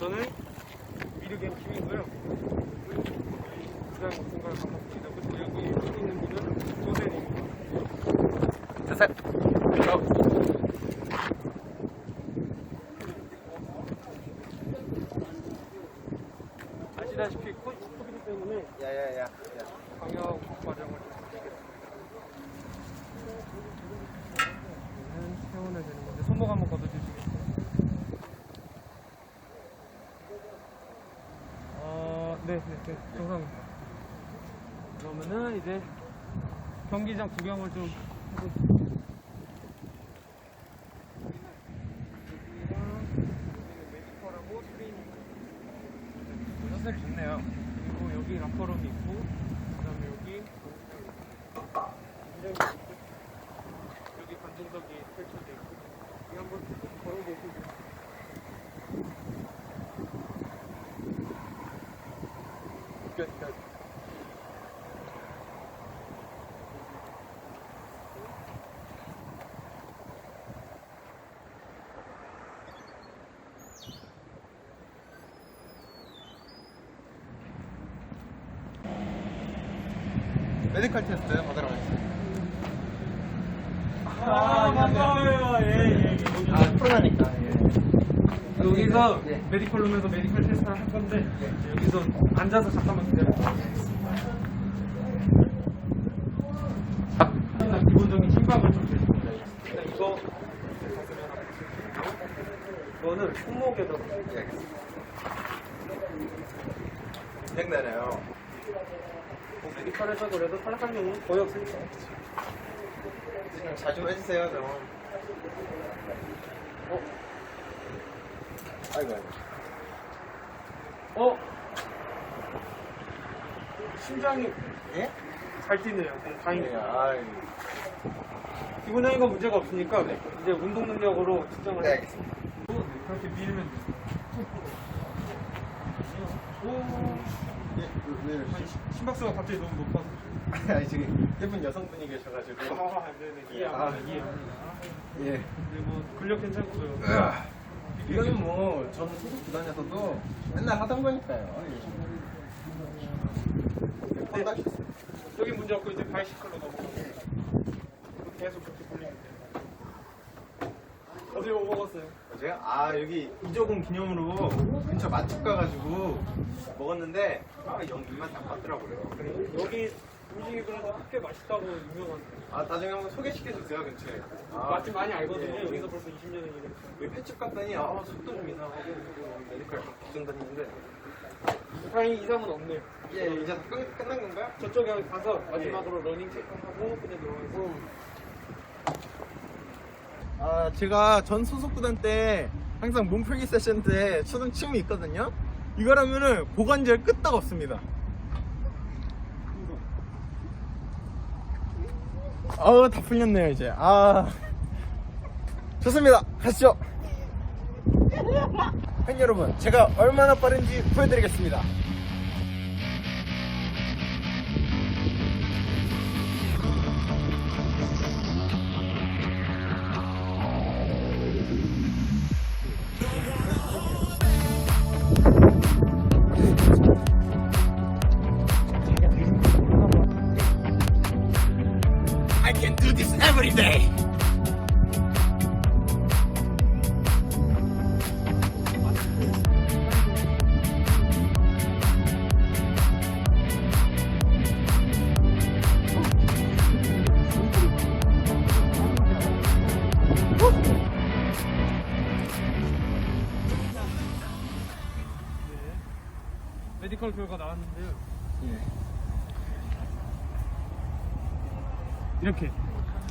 저는 미르겜 팀이고요. 공간을 반갑습니다. 그리고 여기 있는 분은 조세입니다. 셋. 아시다시피 코- 코비드 때문에 야야야. 방역 과정을 좀 하시겠습니다. 얘는 세워내야 되는 건데 손목 한번 걷어주시겠어요? 어, 네, 정상입니다. 그러면은 이제 경기장 구경을 좀. 메디컬하고 스크린 선생님 좋네요. 그리고 여기 락커룸이 있고, 그 다음에 여기, 굉장히 좋고, 여기 관중석이 펼쳐져 있고, 여기 한번 걸어보시죠. 끝, 끝. 메디컬 테스트 받으러 가겠습니다. 아, 반가워요. 예, 예. 여기 아, 코로나니까. 예. 여기서 네. 메디컬 룸에서 메디컬 테스트를 할 건데 여기서 앉아서 잠깐만 기다려주세요. 일단 기본적인 심박을 좀 재겠습니다. 일단 이거 이거는 손목에다 예, 알겠습니다. 긴장되네요. 뭐 메디컬에서 그래도 탈락한 경우는 거의 없으니까 좀 자주 해주세요, 좀. 어? 아이고, 아이고. 어? 심장이 예? 잘 뛰네요. 네, 예, 다행이다. 아이. 기본적인 건 문제가 없으니까 이제 운동 능력으로 측정을 네, 해 알겠습니다. 그렇게 밀면 돼요. 오, 예, 왜, 왜, 아니, 심- 심박수가 갑자기 너무 높아서. 아니, 지금 예쁜 여성분이 계셔가지고. 아, 네네. 예, 이해합니다. 아. 이해합니다. 예. 그리고 근력 괜찮고요. 이거는 뭐, 전 소속 구단에서도 맨날 하던 거니까요. 예. 네. 여기 문제 없고 이제 바이시클로 넘어가고 계속 그렇게 돌리면 돼요. 어디 뭐 먹었어요? 제가 아 여기 이조공 기념으로 근처 맛집 가가지고 먹었는데 아 연기만 딱 맞더라고요. 여기 음식이 그래도 꽤 맛있다고 유명한데. 아 나중에 한번 소개시켜 주세요 근처에. 아, 맛집 많이 알거든요. 예, 여기서 벌써 20년을 일했어요. 여기 횟집 갔더니 아 속도 좀 이상하고 메디컬 기존 다니는데 다행히 이상은 없네요. 예 이제 다 끝, 끝난 건가요? 저쪽에 가서 마지막으로 러닝 체크하고 그냥 들어가서 아 제가 전 소속 구단 때 항상 몸풀기 세션 때 추는 춤이 있거든요. 이거라면은 고관절 끄떡 없습니다. 아우 다 풀렸네요 이제. 아 좋습니다. 가시죠. 팬 여러분, 제가 얼마나 빠른지 보여드리겠습니다. 메디컬 결과 나왔는데요. 이렇게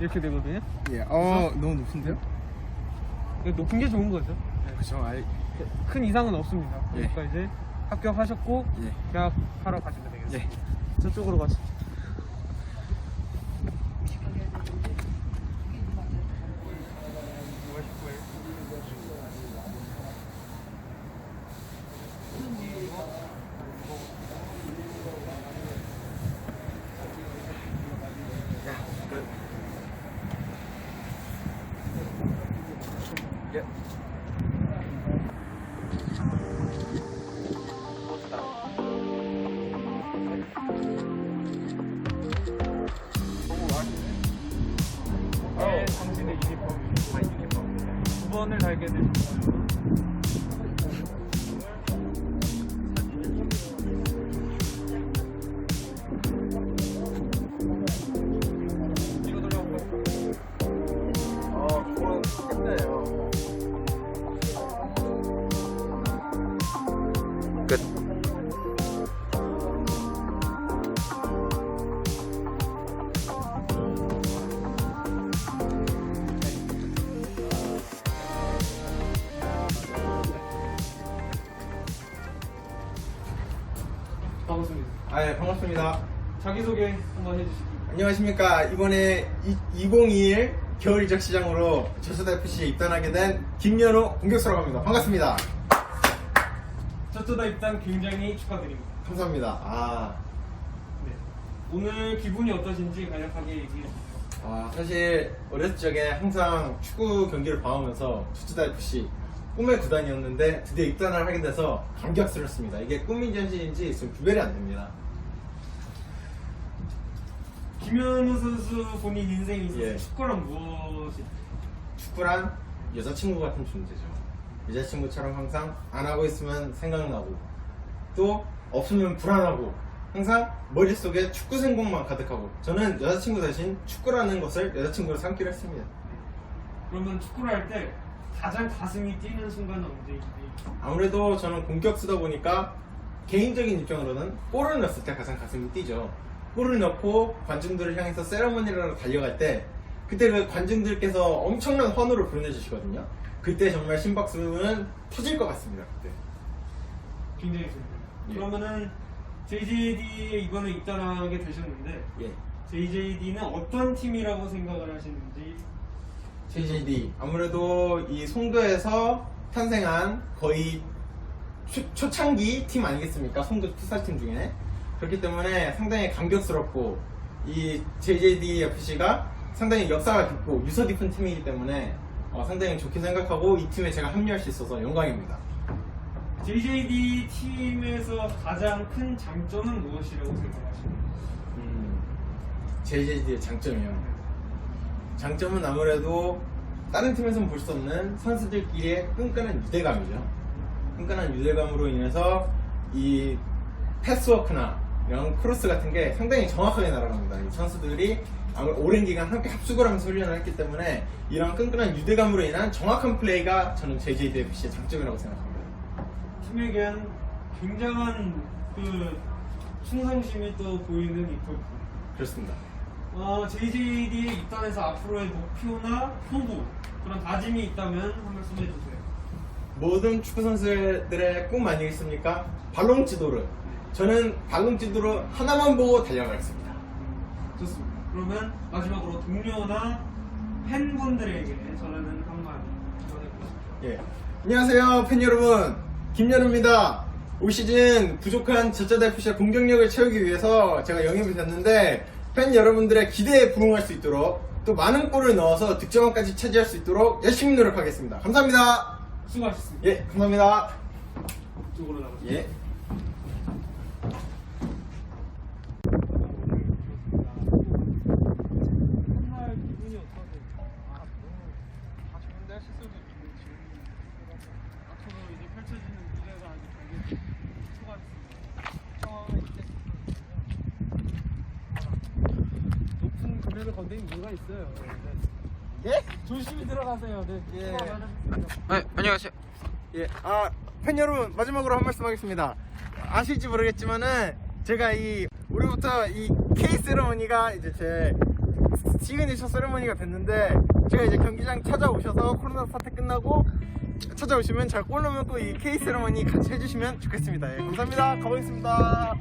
이렇게 되거든요. 예, 어 너무 높은데요? 근데 높은 게 좋은 거죠. 그죠, 알. 큰 이상은 없습니다. 예. 그러니까 이제 합격하셨고 예. 계약하러 가시면 되겠습니다. 예. 저쪽으로 가시죠. 예. 아, 예, 반갑습니다. 자기소개 한번 해주시죠. 안녕하십니까. 이번에 2021 겨울 이적 시장으로 저수다 FC에 입단하게 된 김연호 공격수라고 합니다. 반갑습니다. 저쩌다 입단 굉장히 축하드립니다. 감사합니다. 아, 네. 오늘 기분이 어떠신지 간략하게 얘기해 주세요. 아, 사실 어렸을 적에 항상 축구 경기를 봐오면서 저수다 FC 꿈의 구단이었는데 드디어 입단을 하게 돼서 감격스럽습니다. 이게 꿈인지 현실인지 지금 구별이 안 됩니다. 김현우 선수 본인 인생에 있어서 예. 축구란 무엇이? 축구란 여자친구 같은 존재죠. 여자친구처럼 항상 안 하고 있으면 생각나고 또 없으면 불안하고 항상 머릿속에 축구 생각만 가득하고 저는 여자친구 대신 축구라는 것을 여자친구로 삼기로 했습니다. 그러면 축구를 할 때 가장 가슴이 뛰는 순간은 언제인지? 아무래도 저는 공격 수다 보니까 개인적인 입장으로는 골을 넣었을 때 가장 가슴이 뛰죠. 골을 넣고 관중들을 향해서 세레머니를 달려갈 때 그때 그 관중들께서 엄청난 환호를 보내주시거든요. 그때 정말 심박수는 터질 것 같습니다. 그때. 굉장히 좋네요. 예. 그러면은 JJD에 이번에 입단하게 되셨는데 예. JJD는 어떤 팀이라고 생각을 하시는지 JJD 아무래도 이 송도에서 탄생한 거의 초, 초창기 팀 아니겠습니까? 송도 풋살팀 중에 그렇기 때문에 상당히 감격스럽고 이 JJD FC가 상당히 역사가 깊고 유서 깊은 팀이기 때문에 어, 상당히 좋게 생각하고 이 팀에 제가 합류할 수 있어서 영광입니다. JJD 팀에서 가장 큰 장점은 무엇이라고 생각하시나요? 음, JJD의 장점이요. 장점은 아무래도 다른 팀에서는 볼 수 없는 선수들끼리의 끈끈한 유대감이죠. 끈끈한 유대감으로 인해서 이 패스워크나 이런 크로스 같은 게 상당히 정확하게 날아갑니다. 이 선수들이 오랜 기간 함께 합숙을 하면서 훈련을 했기 때문에 이런 끈끈한 유대감으로 인한 정확한 플레이가 저는 JJDFC의 장점이라고 생각합니다. 팀에 대한 굉장한 그 충성심이 또 보이는 이 골프. 그렇습니다. 어, JJD에 입단해서 앞으로의 목표나 포부 그런 다짐이 있다면 한 말씀 해주세요. 모든 축구 선수들의 꿈 아니겠습니까? 발롱지도르. 저는 발롱지도르 하나만 보고 달려가겠습니다. 좋습니다. 그러면 마지막으로 동료나 팬분들에게 전하는 한마디 전해주십시오. 예. 안녕하세요, 팬 여러분. 김연우입니다. 올 시즌 부족한 저쩌다 FC의 공격력을 채우기 위해서 제가 영입이 됐는데 팬 여러분들의 기대에 부응할 수 있도록 또 많은 골을 넣어서 득점왕까지 차지할 수 있도록 열심히 노력하겠습니다. 감사합니다. 수고하셨습니다. 예, 감사합니다. 이쪽으로 나가세요. 예. 한날 기분이 어떠세요? 아, 다 좋은데 실수도 지금 앞으로 이제 펼쳐지는 무대가 아주 되게 수고하셨습니다. 높은 금액을 건드린 이유가 있어요. 네. 예? 조심히 들어가세요. 네. 예. 네, 안녕하세요. 예, 아, 팬 여러분, 마지막으로 한 말씀 하겠습니다. 아실지 모르겠지만은, 제가 이, 올해부터 이 K 세레머니가 이제 제 시그니처 세레머니가 됐는데, 제가 이제 경기장 찾아오셔서 코로나 사태 끝나고 찾아오시면 잘골 넣으면 또이 K 세레머니 같이 해주시면 좋겠습니다. 예, 감사합니다. 가보겠습니다.